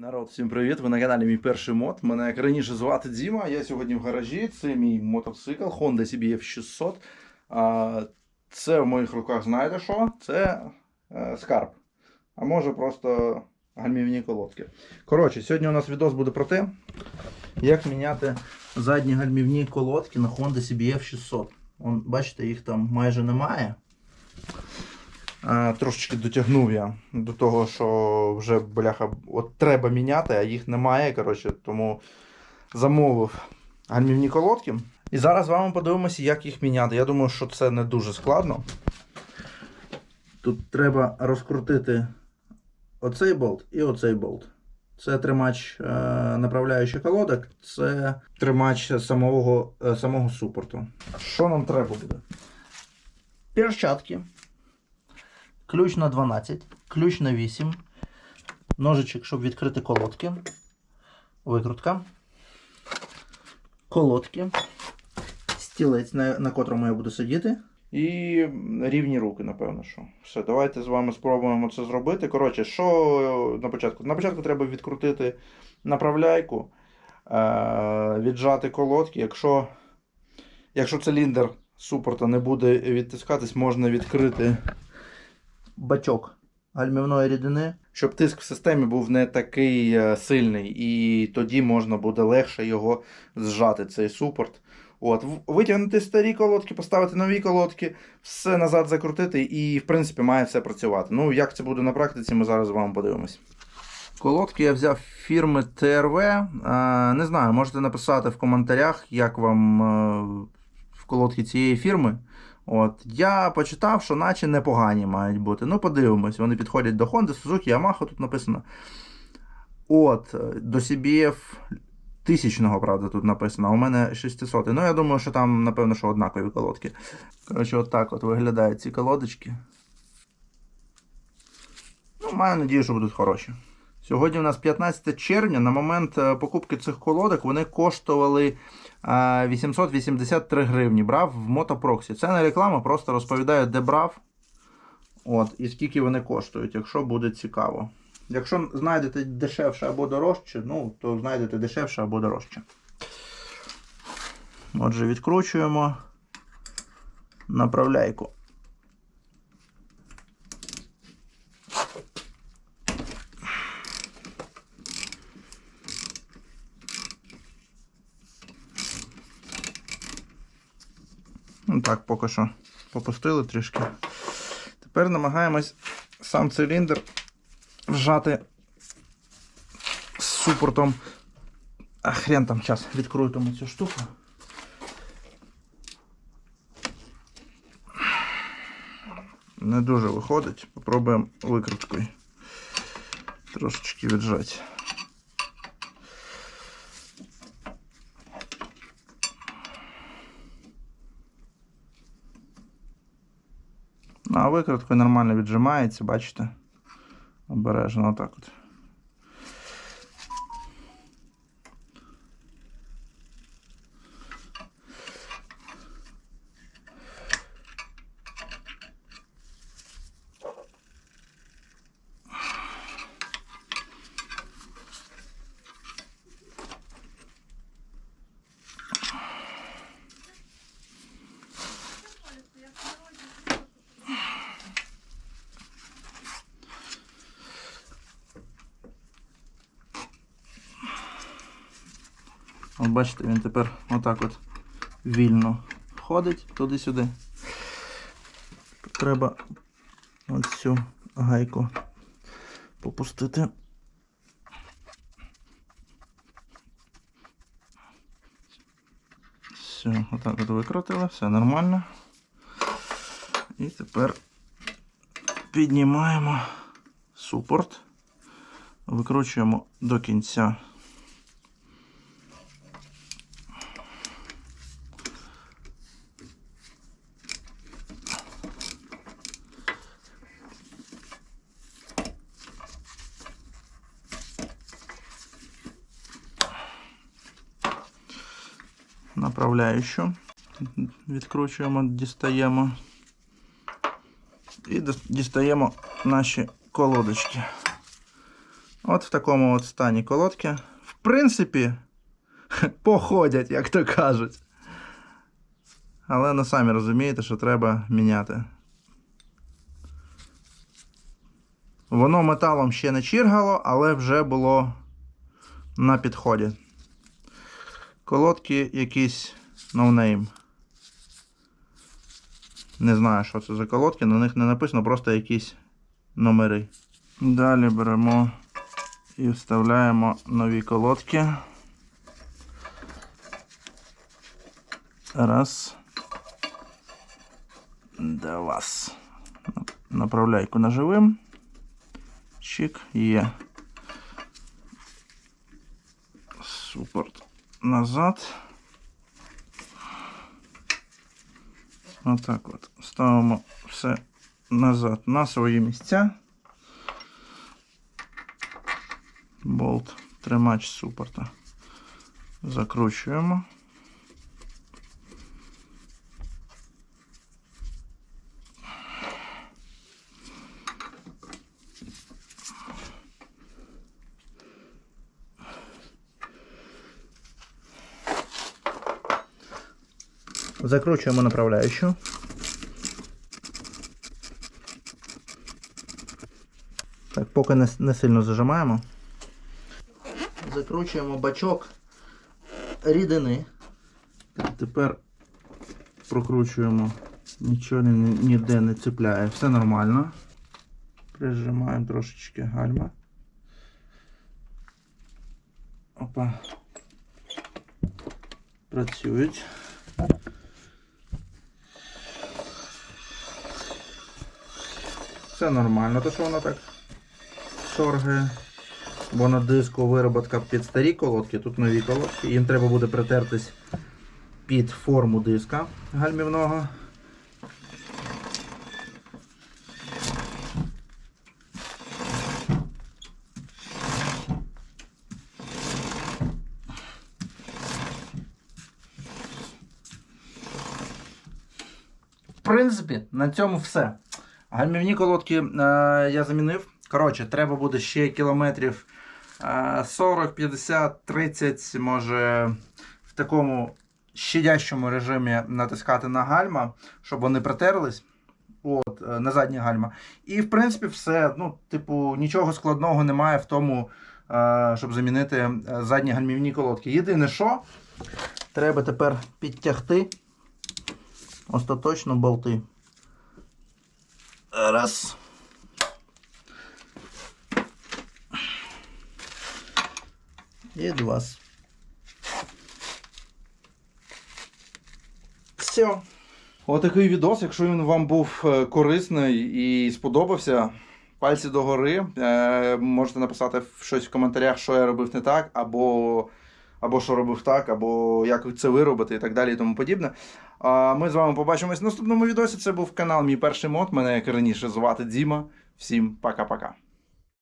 Народ, всім привіт! Ви на каналі мій перший мод. Мене як раніше звати Діма. Я сьогодні в гаражі. Це мій мотоцикл Honda CBF 600. Це в моїх руках, знаєте що? Це е, скарб. А може просто гальмівні колодки. Коротше, сьогодні у нас відос буде про те, як міняти задні гальмівні колодки на Honda CBF 600. Вон, бачите, їх там майже немає. Трошечки дотягнув я до того, що вже бляха, от треба міняти, а їх немає. Коротше, тому замовив гальмівні колодки. І зараз з вами подивимося, як їх міняти. Я думаю, що це не дуже складно. Тут треба розкрутити оцей болт і оцей болт. Це тримач е, направляючих колодок, це тримач самого, е, самого супорту. Що нам треба буде? Перчатки. Ключ на 12, ключ на 8, ножичок, щоб відкрити колодки, викрутка, колодки, стілець, на, на котрому я буду сидіти. І рівні руки, напевно, що. Все, давайте з вами спробуємо це зробити. Коротше, що на початку? На початку треба відкрутити направляйку, е- віджати колодки. Якщо, якщо циліндр супорта не буде відтискатись, можна відкрити бачок гальмівної рідини, щоб тиск в системі був не такий е, сильний, і тоді можна буде легше його зжати, цей супорт. От, витягнути старі колодки, поставити нові колодки, все назад закрутити, і в принципі має все працювати. Ну, як це буде на практиці, ми зараз з вами подивимось. Колодки я взяв фірми ТРВ. Е, Не знаю, можете написати в коментарях, як вам е, колодки цієї фірми. От, я почитав, що наче непогані мають бути. Ну, подивимось, вони підходять до Honda, Suzuki, Yamaha тут написано. От, до CBF тисячного, правда, тут написано, а у мене 600. Ну, я думаю, що там, напевно, що однакові колодки. Коротше, от так от виглядають ці колодочки. Ну, маю надію, що будуть хороші. Сьогодні у нас 15 червня. На момент е, покупки цих колодок вони коштували 883 гривні. Брав в мотопроксі. Це не реклама, просто розповідаю, де брав. От, і скільки вони коштують, якщо буде цікаво. Якщо знайдете дешевше або дорожче, ну, то знайдете дешевше або дорожче. Отже, відкручуємо направляйку. Ну так, поки що попустили трішки. Тепер намагаємось сам циліндр вжати з супортом. А хрен там час відкрутимо цю штуку. Не дуже виходить. Попробуємо викруткою. Трошечки віджати. А викруткою нормально віджимається, бачите? Обережно отак от. От бачите, він тепер отак от вільно ходить туди-сюди. Треба оцю гайку попустити. Все, отак от викрутили, все нормально. І тепер піднімаємо супорт, викручуємо до кінця. Направляючу. Відкручуємо, дістаємо. І дістаємо наші колодочки. От в такому от стані колодки. В принципі, походять, як то кажуть. Але ну самі розумієте, що треба міняти. Воно металом ще не чіргало, але вже було на підході. Колодки якісь ноунейм. Не знаю, що це за колодки, на них не написано, просто якісь номери. Далі беремо і вставляємо нові колодки. Раз. Два. Направляйку наживим. Чик, є. Супорт назад. Отак от. Ставимо все назад на свої місця. Болт, тримач супорта. Закручуємо. Закручуємо направляючу. Так, поки не, сильно зажимаємо. Закручуємо бачок рідини. Тепер прокручуємо. Нічого ні- ніде не цепляє. Все нормально. Прижимаємо трошечки гальма. Опа. Працюють. Все нормально, то що воно так шоргає. Бо на диску вироботка під старі колодки, тут нові колодки. Їм треба буде притертись під форму диска гальмівного. В принципі, на цьому все. Гальмівні колодки е, я замінив. Коротше, треба буде ще кілометрів е, 40, 50, 30, може в такому щадящому режимі натискати на гальма, щоб вони притерлись. От, е, на задні гальма. І в принципі все. Ну, типу, нічого складного немає в тому, е, щоб замінити задні гальмівні колодки. Єдине, що треба тепер підтягти остаточно болти. Раз. І два. Все. Отакий відос. Якщо він вам був е, корисний і сподобався, пальці догори. Е, можете написати щось в коментарях, що я робив не так, або, або що робив так, або як це виробити і так далі і тому подібне. А ми з вами побачимось в наступному відосі. Це був канал Мій перший мод. Мене як раніше звати Діма. Всім пока-пока.